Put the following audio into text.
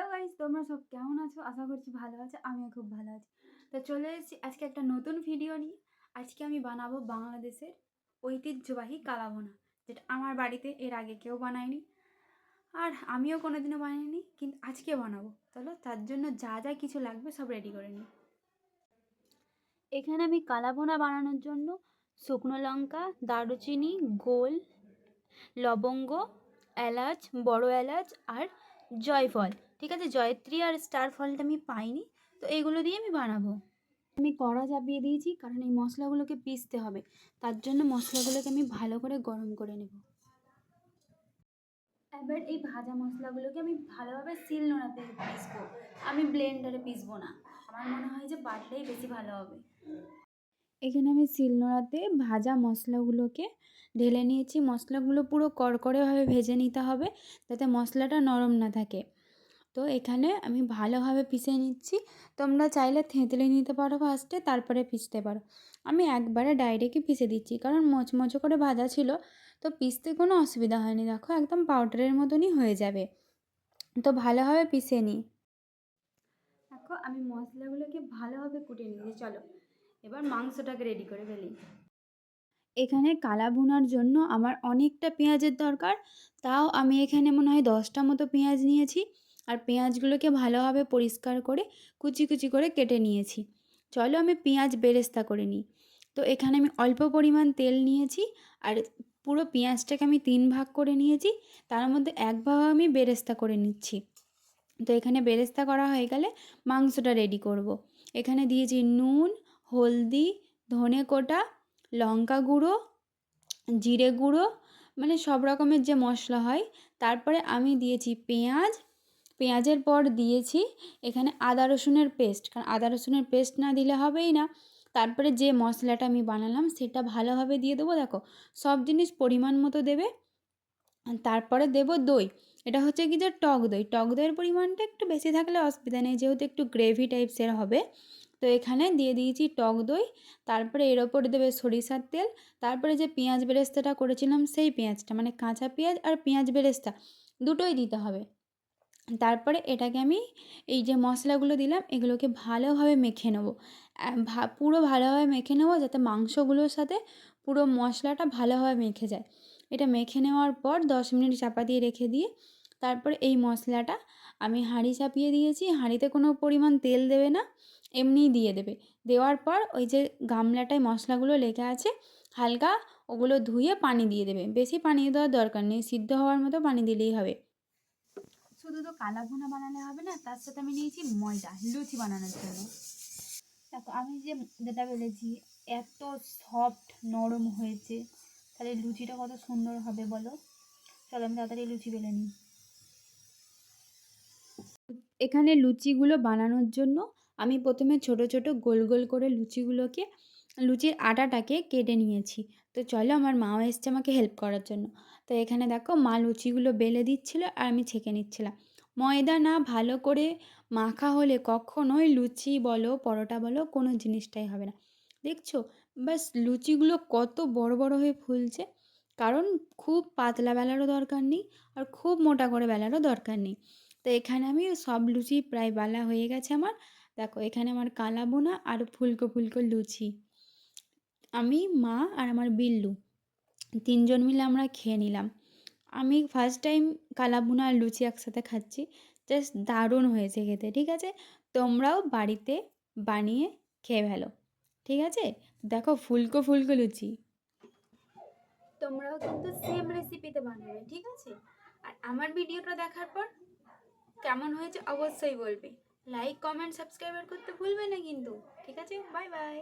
Hello guys তোমরা সব কেমন আছো? আশা করছি ভালো আছো, আমিও খুব ভালো আছি। তো চলে এসেছি আজকে একটা নতুন ভিডিও নিয়ে। আজকে আমি বানাবো বাংলাদেশের ঐতিহ্যবাহী কালাভোনা, যেটা আমার বাড়িতে এর আগে কেউ বানায়নি। আর আমিও কোনোদিনও বানাইনি, কিন্তু আজকে বানাবো। চলো, তার জন্য যা যা কিছু লাগবে সব রেডি করে নিই। এখানে আমি কালাভোনা বানানোর জন্য শুকনো লঙ্কা, দারুচিনি, গোল, লবঙ্গ, এলাচ, বড় এলাচ আর জয়ফল। ঠিক আছে? জয়ত্রী আর স্টার ফলটা আমি পাইনি, তো এগুলো দিয়ে আমি বানাবো। আমি কড়া চাপিয়ে দিয়েছি, কারণ এই মশলাগুলোকে পিসতে হবে। তার জন্য মশলাগুলোকে আমি ভালো করে গরম করে নেব। এবার এই ভাজা মশলাগুলোকে আমি ভালোভাবে শিল নোড়াতে পিসবো আমি ব্লেন্ডারে পিসবো না। আমার মনে হয় যে বাটলেই বেশি ভালো হবে। এখানে আমি শিলনোড়াতে ভাজা মশলাগুলোকে ঢেলে নিয়েছি। মশলাগুলো পুরো কড়কড়েভাবে ভেজে নিতে হবে, যাতে মশলাটা নরম না থাকে। তো এখানে আমি ভালোভাবে পিষে নিচ্ছি। তোমরা চাইলে থেঁতলে নিতে পারো ফার্স্টে তারপরে পিষতে পারো। আমি একবারে ডাইরেক্টই পিষে দিচ্ছি, কারণ মচমচো করে ভাজা ছিল, তো পিষতে কোনো অসুবিধা হয়নি। দেখো, একদম পাউডারের মতনই হয়ে যাবে। তো ভালোভাবে পিষে নিই দেখো, আমি মশলাগুলোকে ভালোভাবে কুটে নিয়েছি, চলো। এবার মাংসটাকে রেডি করে ফেলি। এখানে কালা ভুনার জন্য আমার অনেকটা পেঁয়াজের দরকার, তাও আমি এখানে মনে হয় দশটা মতো পেঁয়াজ নিয়েছি। আর পেঁয়াজগুলোকে ভালোভাবে পরিষ্কার করে কুচি কুচি করে কেটে নিয়েছি। চলো আমি পেঁয়াজ বেরেস্তা করে নিই। তো এখানে আমি অল্প পরিমাণ তেল নিয়েছি আর পুরো পেঁয়াজটাকে আমি তিন ভাগ করে নিয়েছি। তার মধ্যে এক ভাগ আমি বেরেস্তা করে নিচ্ছি। তো এখানে বেরেস্তা করা হয়ে গেলে মাংসটা রেডি করব। এখানে দিয়েছি নুন, হলদি, ধনে কোটা, লঙ্কা গুঁড়ো, জিরে গুঁড়ো মানে সব রকমের যে মশলা হয়। তারপরে আমি দিয়েছি পেঁয়াজ পেঁয়াজের পর দিয়েছি, এখানে আদা রসুনের পেস্ট। কারণ আদা রসুনের পেস্ট না দিলে হবেই না। তারপরে যে মশলাটা আমি বানালাম, সেটা ভালোভাবে দিয়ে দেবো, দেখো, সব জিনিস পরিমাণ মতো দেবে। তারপরে দেবো দই। এটা হচ্ছে কি যে টক দই। টক দইয়ের পরিমাণটা একটু বেশি থাকলে অসুবিধা নেই, যেহেতু একটু গ্রেভি টাইপসের হবে। তো এখানে দিয়ে দিয়েছি টক দই। তারপরে এর ওপর দেবে সরিষার তেল। তারপরে যে পেঁয়াজ বেরেস্তাটা করেছিলাম, সেই পেঁয়াজটা মানে কাঁচা পেঁয়াজ আর পেঁয়াজ বেরেস্তা, দুটোই দিতে হবে। তারপরে এটাকে আমি এই যে মশলাগুলো দিলাম, এগুলোকে ভালোভাবে মেখে নেব। পুরো ভালোভাবে মেখে নেব যাতে মাংসগুলোর সাথে পুরো মশলাটা ভালোভাবে মেখে যায়। এটা মেখে নেওয়ার পর দশ মিনিট চাপা দিয়ে রেখে দিয়ে তারপরে এই মশলাটা আমি হাঁড়ি চাপিয়ে দিয়েছি। হাঁড়িতে কোনো পরিমাণ তেল দেবে না, এমনিই দিয়ে দেবে। দেওয়ার পর ওই যে গামলাটায় মশলাগুলো লেগে আছে, হালকা ওগুলো ধুয়ে পানি দিয়ে দেবে। বেশি পানি দেওয়ার দরকার নেই, সিদ্ধ হওয়ার মতো পানি দিলেই হবে। শুধু তো কালা ভুনা বানালে হবে না, তার সাথে আমি নিয়েছি ময়দা, লুচি বানানোর জন্য। দেখো, আমি যে যেটা বলেছি, এত সফট নরম হয়েছে, তাহলে লুচিটা কত সুন্দর হবে বলো? চলো আমি তাড়াতাড়ি লুচি বেলে নিই। এখানে লুচিগুলো বানানোর জন্য আমি প্রথমে ছোট ছোট গোল গোল করে লুচিগুলোকে, লুচির আটাটাকে কেটে নিয়েছি। তো চলো আমার মাও এসছে আমাকে হেল্প করার জন্য। তো এখানে দেখো মা লুচিগুলো বেলে দিচ্ছিল আর আমি ছেঁকে নিচ্ছিলাম। ময়দা না ভালো করে মাখা হলে কখনোই লুচি বলো, পরোটা বলো, কোনো জিনিসটাই হবে না। দেখছ? বাস লুচিগুলো কত বড় বড় হয়ে ফুলছে। কারণ খুব পাতলা বেলারও দরকার নেই আর খুব মোটা করে বেলারও দরকার নেই। তো এখানে আমি সব লুচি প্রায় বেলা হয়ে গেছে আমার। দেখো এখানে আমার কালা বোনা আর ফুলকো ফুলকো লুচি। আমি, মা আর আমার বিল্লু। তিনজন মিলে আমরা খেয়ে নিলাম। আমি ফার্স্ট টাইম কালা বোনা আর লুচি একসাথে খাচ্ছি। জাস্ট দারুণ হয়েছে খেতে, ঠিক আছে? তোমরাও বাড়িতে বানিয়ে খেয়ে ফেলো, ঠিক আছে? দেখো ফুলকো ফুলকো লুচি। তোমরাও কিন্তু সেম রেসিপিতে বানাবে, ঠিক আছে? আর আমার ভিডিওটা দেখার পর কেমন হয়েছে অবশ্যই বলবে। লাইক কমেন্ট সাবস্ক্রাইবার করতে ভুলবে না কিন্তু, ঠিক আছে? Bye bye